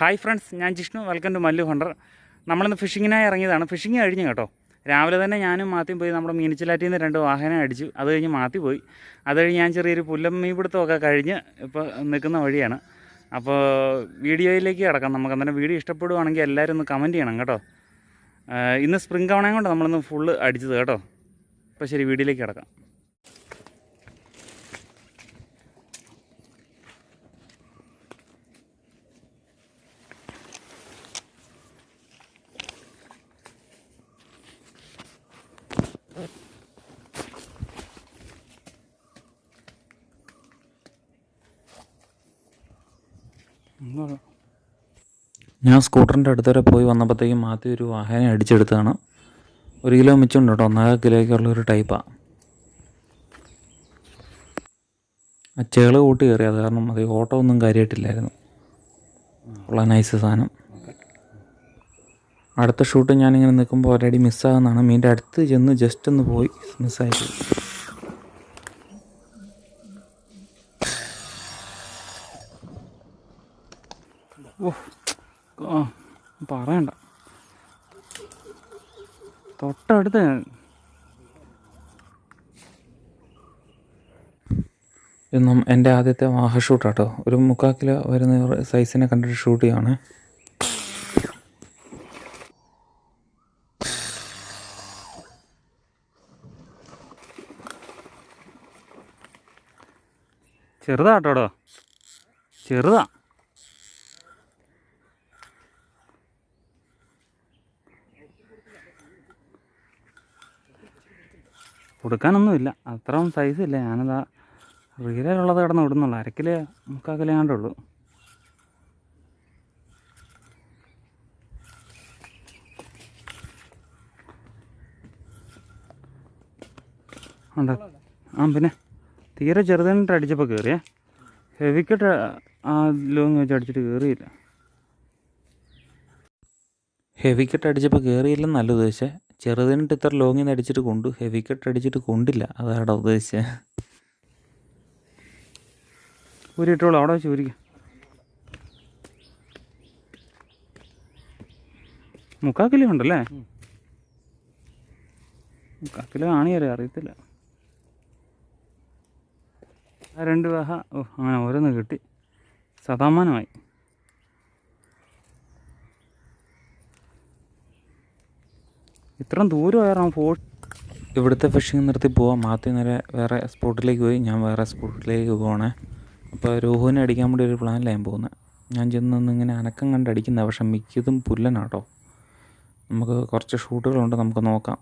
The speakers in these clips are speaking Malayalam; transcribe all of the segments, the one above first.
ഹായ് ഫ്രണ്ട്സ് ഞാൻ Jishnu. Welcome to Mallu hunter. നമ്മളിന്ന് ഫിഷിങ്ങിനായി ഇറങ്ങിയതാണ്. ഫിഷിങ് കഴിഞ്ഞു കേട്ടോ. രാവിലെ തന്നെ ഞാനും മാത്തിയും പോയി നമ്മുടെ മീനിച്ചിലാറ്റിൽ നിന്ന് രണ്ട് വാഹനം അടിച്ചു. അത് കഴിഞ്ഞ് മാത്തി പോയി. അത് കഴിഞ്ഞ് ഞാൻ ചെറിയൊരു പുല്ലം മീൻപിടുത്തമൊക്കെ കഴിഞ്ഞ് ഇപ്പോൾ നിൽക്കുന്ന വഴിയാണ്. അപ്പോൾ വീഡിയോയിലേക്ക് കിടക്കാം. നമുക്ക് അന്നേരം വീഡിയോ ഇഷ്ടപ്പെടുവാണെങ്കിൽ എല്ലാവരും ഒന്ന് കമന്റ് ചെയ്യണം കേട്ടോ. ഇന്ന് സ്പ്രിംഗ് കവണയും കൊണ്ട് നമ്മളിന്ന് ഫുള്ള് അടിച്ചത് കേട്ടോ. അപ്പോൾ ശരി വീഡിയോയിലേക്ക് കിടക്കാം. ഞാൻ സ്കൂട്ടറിന്റെ അടുത്ത് വരെ പോയി വന്നപ്പോഴത്തേക്കും ആദ്യം ഒരു വാഹനം അടിച്ചെടുത്തതാണ്. ഒരു കിലോ മിച്ചമുണ്ട് കേട്ടോ. ഒന്നര കിലോയ്ക്കുള്ള ഒരു ടൈപ്പാണ് ആ. ചേൾ കൂട്ടി കയറി. അത് കാരണം അത് ഓട്ടോ ഒന്നും കാര്യമായിട്ടില്ലായിരുന്നു ഉള്ള നൈസ് സാധനം. അടുത്ത ഷൂട്ട് ഞാനിങ്ങനെ നിൽക്കുമ്പോൾ ഒരടി മിസ്സാകുന്നതാണ് മീന്റെ അടുത്ത് ചെന്ന് ജസ്റ്റ് ഒന്ന് പോയി മിസ്സായി ഓ പറയണ്ട. തൊട്ടടുത്ത് ഇന്നും എന്റെ ആദ്യത്തെ വാഹ ഷൂട്ടാട്ടോ. ഒരു മുക്കാൽ കിലോ വരുന്ന സൈസിനെ കണ്ടിട്ട് ഷൂട്ട് ചെയ്യാണ് ചെറുതാട്ടോടോ ചെറുതാ. കൊടുക്കാനൊന്നുമില്ല. അത്രയും സൈസ് ഇല്ല? ഞാനതാ റീലുള്ളത് കിടന്ന് വിടുന്നുള്ളൂ. അരക്കിൽ മുക്കാക്കിലേ ഉള്ളൂ. ഉണ്ടോ? ആ പിന്നെ തീരെ ചെറുതായിട്ട് അടിച്ചപ്പോൾ കയറിയേ ഹെവിക്കിട്ട് ആ ലോങ് വെച്ച് അടിച്ചിട്ട് കയറിയില്ല ഹെവിക്കിട്ട് അടിച്ചപ്പോൾ കയറിയില്ലെന്ന് നല്ല ഉദ്ദേശിച്ചത് ചെറുതിനിട്ട് ഇത്ര ലോങ്ങിൽ നിന്ന് അടിച്ചിട്ട് കൊണ്ടു ഹെവി കട്ട് അടിച്ചിട്ട് കൊണ്ടില്ല. അതാണ് ഉദ്ദേശിച്ചത് ഊരിട്ടോളൂ അവിടെ വെച്ച് ഊരിക്ക. മുക്കാ കിലോ ഉണ്ടല്ലേ? മുക്കാ കിലോ അറിയത്തില്ല. ആ രണ്ട് വാഹ ഓ അങ്ങനെ ഓരോന്ന് കിട്ടി. ശതമാനമായി ഇത്രയും ദൂരമായിരുന്നു ഫോ ഇവിടുത്തെ ഫിഷിംഗ് നിർത്തി പോവാം. മാത്തി നേരെ വേറെ സ്പോട്ടിലേക്ക് പോയി. ഞാൻ വേറെ സ്പോട്ടിലേക്ക് പോകണേ അപ്പോൾ രോഹുവിനെ അടിക്കാൻ വേണ്ടി ഒരു പ്ലാനിലാണ് ഞാൻ പോകുന്നത് ഞാൻ ചെന്ന് ഇങ്ങനെ അനക്കം കണ്ട് പക്ഷേ പക്ഷെ മിക്കതും പുല്ലനാട്ടോ. നമുക്ക് കുറച്ച് ഷൂട്ടുകളുണ്ട്. നമുക്ക് നോക്കാം.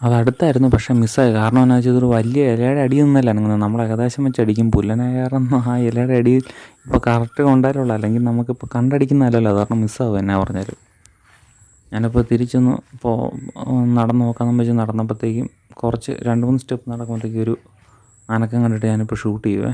അത് അടുത്തായിരുന്നു പക്ഷേ മിസ്സായി. കാരണം എന്നാ വെച്ചാൽ ഇതൊരു വലിയ ഇലയുടെ അടി നിന്നല്ല അനങ്ങുന്നത് നമ്മൾ ഏകദേശം വെച്ച് അടിക്കും. പുല്ലനായ കാരണം ആ ഇലയുടെ അടിയിൽ ഇപ്പോൾ കറക്റ്റ് കൊണ്ടാലുള്ളൂ അല്ലെങ്കിൽ നമുക്കിപ്പോൾ കണ്ടടിക്കുന്നതല്ലല്ലോ കാരണം മിസ്സാവും എന്നാ പറഞ്ഞാൽ ഞാനിപ്പോൾ തിരിച്ചൊന്ന് ഇപ്പോൾ നടന്ന് നോക്കാമെന്ന് വെച്ച് നടന്നപ്പോഴത്തേക്കും കുറച്ച് രണ്ട് മൂന്ന് സ്റ്റെപ്പ് നടക്കുമ്പോഴത്തേക്കും ഒരു അനക്കം കണ്ടിട്ട് ഞാനിപ്പോൾ ഷൂട്ട് ചെയ്യുവേ.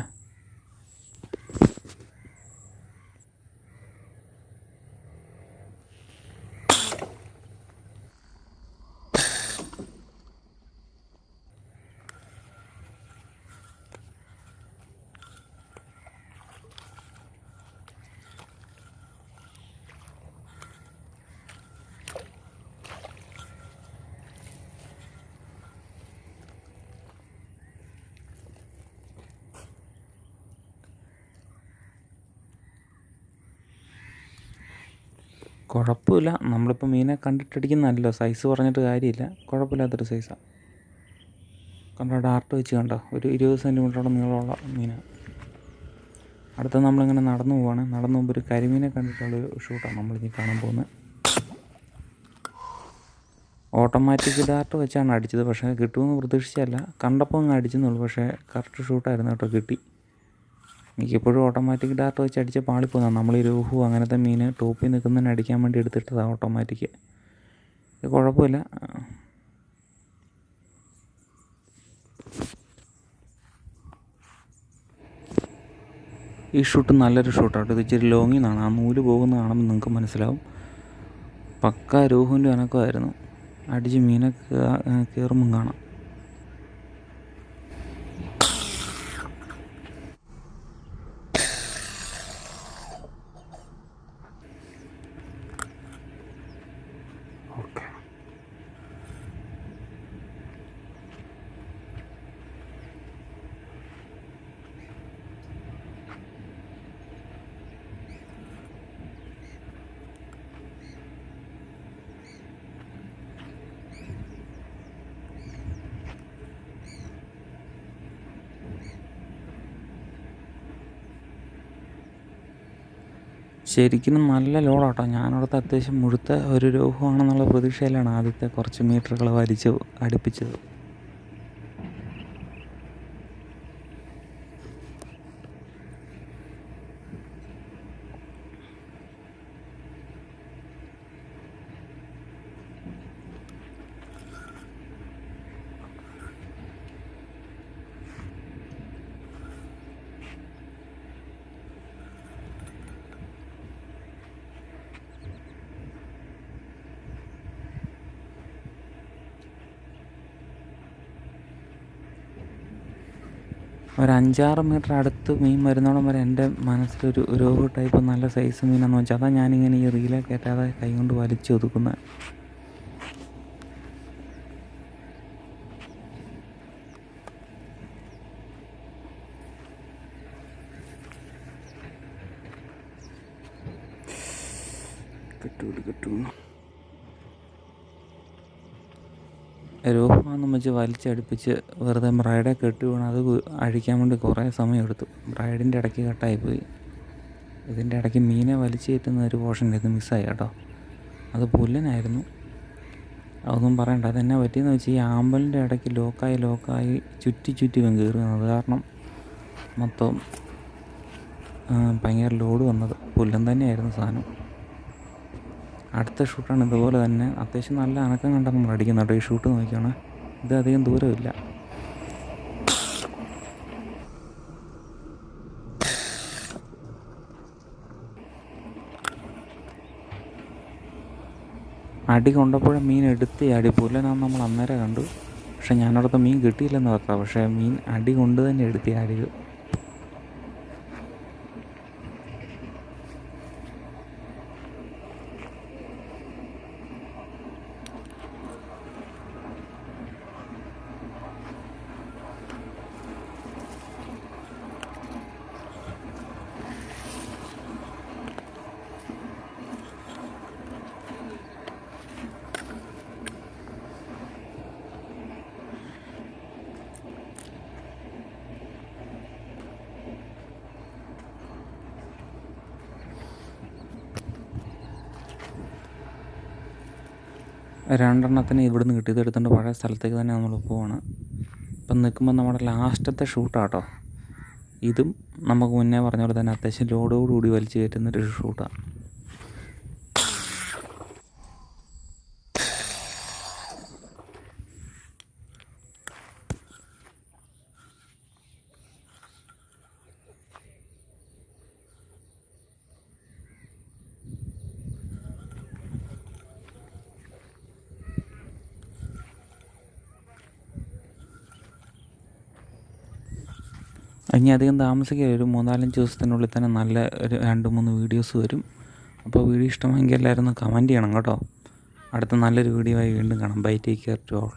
കുഴപ്പമില്ല. നമ്മളിപ്പോൾ മീനെ കണ്ടിട്ടടിക്കുന്നതല്ലോ സൈസ് പറഞ്ഞിട്ട് കാര്യമില്ല. കുഴപ്പമില്ലാത്തൊരു സൈസാണ് കണ്ടോ ഡാർട്ട് വെച്ച് കണ്ടോ? ഒരു ഇരുപത് സെന്റിമീറ്ററോളം നീളമുള്ള മീനാണ് അടുത്ത നമ്മളിങ്ങനെ നടന്നു പോവാണ്. നടന്നു പോകുമ്പോൾ ഒരു കരിമീനെ കണ്ടിട്ടുള്ളൊരു ഷൂട്ടാണ് നമ്മളിനി കാണാൻ പോകുന്നത് ഓട്ടോമാറ്റിക് ഡാർട്ട് വെച്ചാണ് അടിച്ചത്. പക്ഷേ കിട്ടുമെന്ന് പ്രതീക്ഷിച്ചല്ല കണ്ടപ്പോൾ അങ്ങ് അടിച്ചെന്നുള്ളൂ പക്ഷേ കറക്റ്റ് ഷൂട്ടായിരുന്നു കേട്ടോ കിട്ടി. എനിക്കിപ്പോഴും ഓട്ടോമാറ്റിക് ഡാർട്ട് വെച്ച് അടിച്ച പാളിപ്പോകുന്നതാണ് നമ്മൾ ഈ രോഹു അങ്ങനത്തെ മീൻ ടോപ്പിൽ നിൽക്കുന്നതിന് അടിക്കാൻ വേണ്ടി എടുത്തിട്ടതാണ് ഓട്ടോമാറ്റിക് ഇത് കുഴപ്പമില്ല. ഈ ഷൂട്ട് നല്ലൊരു ഷൂട്ടാണ് ഇത് ഇച്ചിരി ലോങ്ങിൽ നിന്നാണ് ആ നൂൽ പോകുന്നതാണെന്ന് നിങ്ങൾക്ക് മനസ്സിലാവും. പക്ക രോഹുവിന്റെ അനക്കമായിരുന്നു. അടിച്ച് മീനെ കയറുമ്പം കാണാം. Okay. ശരിക്കും നല്ല ലോഡാട്ടോ. ഞാനവിടുത്തെ അത്യാവശ്യം മുഴുത്ത ഒരു രോഗമാണെന്നുള്ള പ്രതീക്ഷയിലാണ് ആദ്യത്തെ കുറച്ച് മീറ്ററുകൾ വലിച്ച് അടുപ്പിച്ചത്. ഒരു അഞ്ചാറ് മീറ്റർ അടുത്ത് മീൻ വരുന്നോളം വരെ എന്റെ മനസ്സിലൊരു രോഗ ടൈപ്പ് നല്ല സൈസ് മീനാണെന്ന് വെച്ചാൽ അതാ ഞാനിങ്ങനെ ഈ റീലെ കയറ്റാതെ കൈ കൊണ്ട് വലിച്ചു ഒതുക്കുന്നത് കിട്ടൂല കിട്ടൂ രൂപമാണെന്ന് വെച്ച് വലിച്ചടുപ്പിച്ച് വെറുതെ ബ്രൈഡെ കെട്ടി വീണ് അത് അഴിക്കാൻ വേണ്ടി കുറേ സമയം എടുത്തു. ബ്രൈഡിന്റെ ഇടയ്ക്ക് കട്ടായി പോയി. ഇതിന്റെ ഇടയ്ക്ക് മീനെ വലിച്ചു കയറ്റുന്ന ഒരു പോർഷൻ ഇത് മിസ്സായി കേട്ടോ. അത് പുല്ലനായിരുന്നു. അതൊന്നും പറയണ്ട. അതെന്നാ പറ്റിയെന്ന് വെച്ചാൽ ഈ ആമ്പലിന്റെ ഇടയ്ക്ക് ലോക്കായി ലോക്കായി ചുറ്റി ചുറ്റി ഇവൻ കയറുന്നത് അത് കാരണം മൊത്തം ഭയങ്കര ലോഡ് വന്നത്. പുല്ലൻ തന്നെയായിരുന്നു സാധനം. അടുത്ത ഷൂട്ടാണ് ഇതുപോലെ തന്നെ. അത്യാവശ്യം നല്ല അനക്കം കണ്ടാൽ നമ്മൾ അടിക്കുന്നുണ്ടോ ഈ ഷൂട്ട് നോക്കിയാണ് ഇത് അധികം ദൂരമില്ല അടി കൊണ്ടപ്പോഴും മീൻ എടുത്ത് അടി പുല്ലനാന്ന് നമ്മൾ അന്നേരം കണ്ടു. പക്ഷെ ഞാനവിടുത്തെ മീൻ കിട്ടിയില്ലെന്ന് വെക്കാം പക്ഷേ മീൻ അടി കൊണ്ട് തന്നെ എടുത്ത് ആടിയത് രണ്ടെണ്ണത്തിന് ഇവിടുന്ന് കിട്ടിയത് എടുത്തുകൊണ്ട് പഴയ സ്ഥലത്തേക്ക് തന്നെ നമ്മൾ പോവാണ്. ഇപ്പം നിൽക്കുമ്പോൾ നമ്മുടെ ലാസ്റ്റത്തെ ഷൂട്ടാട്ടോ. ഇതും നമുക്ക് മുന്നേ പറഞ്ഞ പോലെ തന്നെ അത്യാവശ്യം ലോഡോടുകൂടി വലിച്ചു കയറ്റുന്നൊരു ഷൂട്ടാണ് ഇനി അധികം താമസിക്കുക ഒരു മൂന്നാലഞ്ച് ദിവസത്തിനുള്ളിൽ തന്നെ നല്ല ഒരു രണ്ട് മൂന്ന് വീഡിയോസ് വരും. അപ്പോൾ വീഡിയോ ഇഷ്ടമെങ്കിൽ എല്ലാവരും ഒന്ന് കമന്റ് ചെയ്യണം കേട്ടോ. അടുത്ത നല്ലൊരു വീഡിയോ ആയി വീണ്ടും കാണാം. Bye take care to all